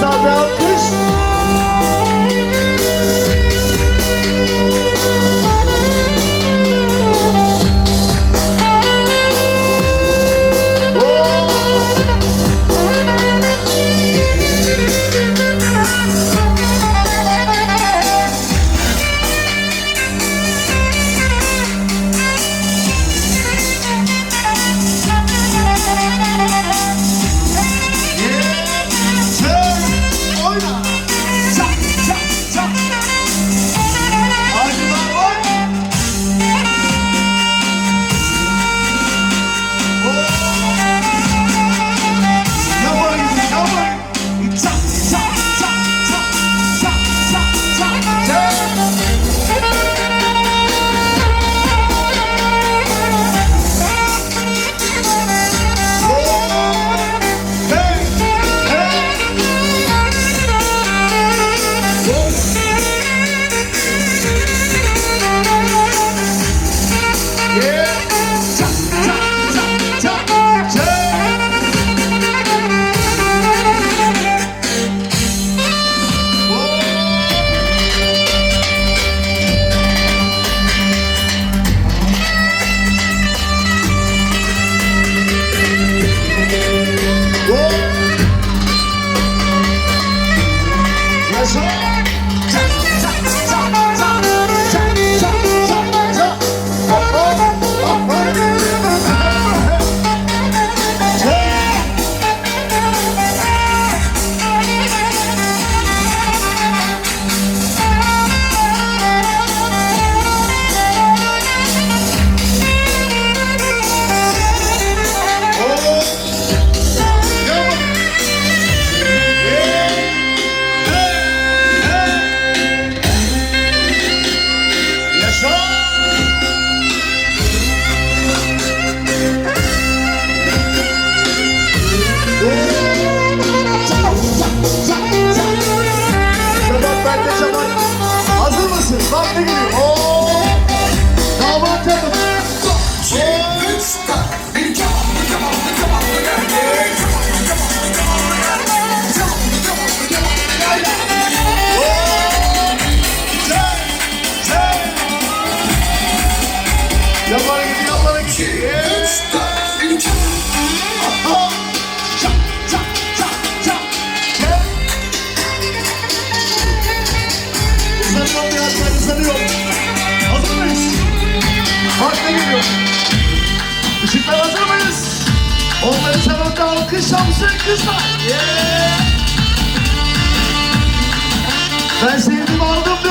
Salve, Çocuklar hazır mıyız? Onları salonda alkış yapsın kızlar. Yeah. Ben sevdim aldım.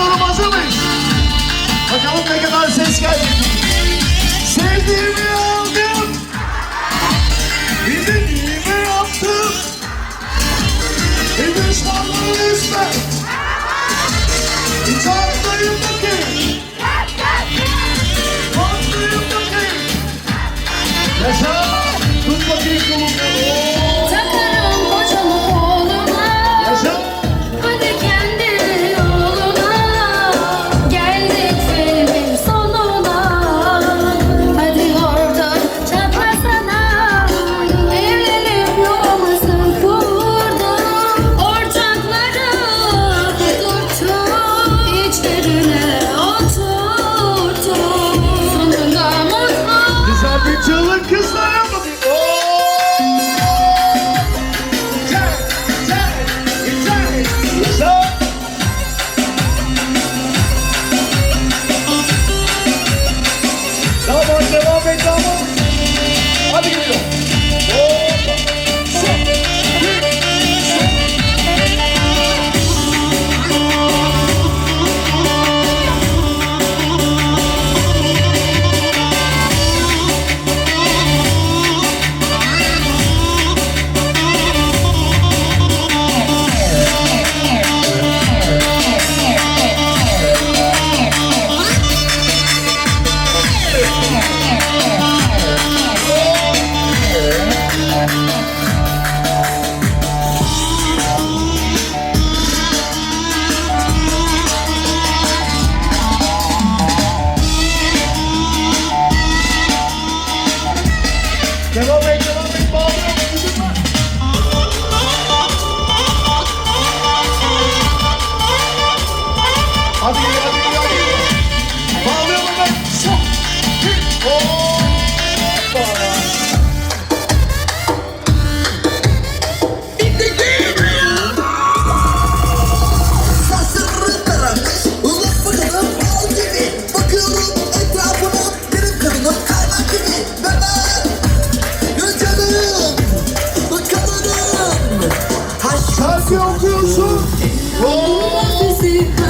Coğrafya okuyorsun.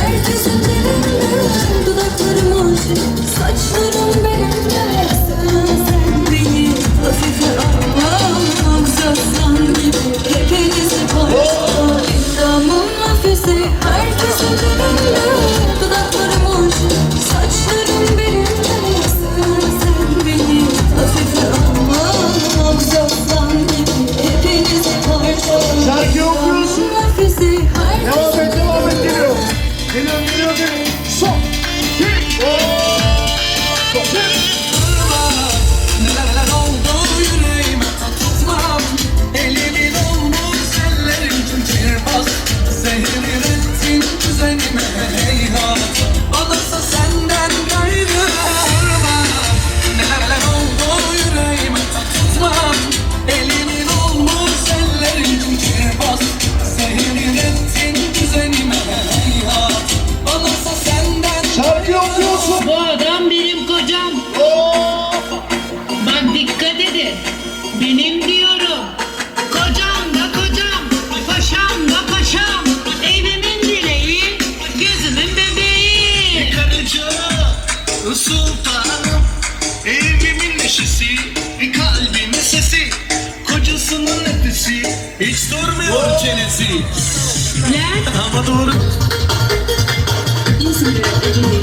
Herkesin elinde Dudaklarım Saçlarım benim. Sultanım Evimin neşesi Kalbimin sesi Kocasının nefesi Hiç sormuyor oh. çenesi Ne? Ama doğru İnsanlar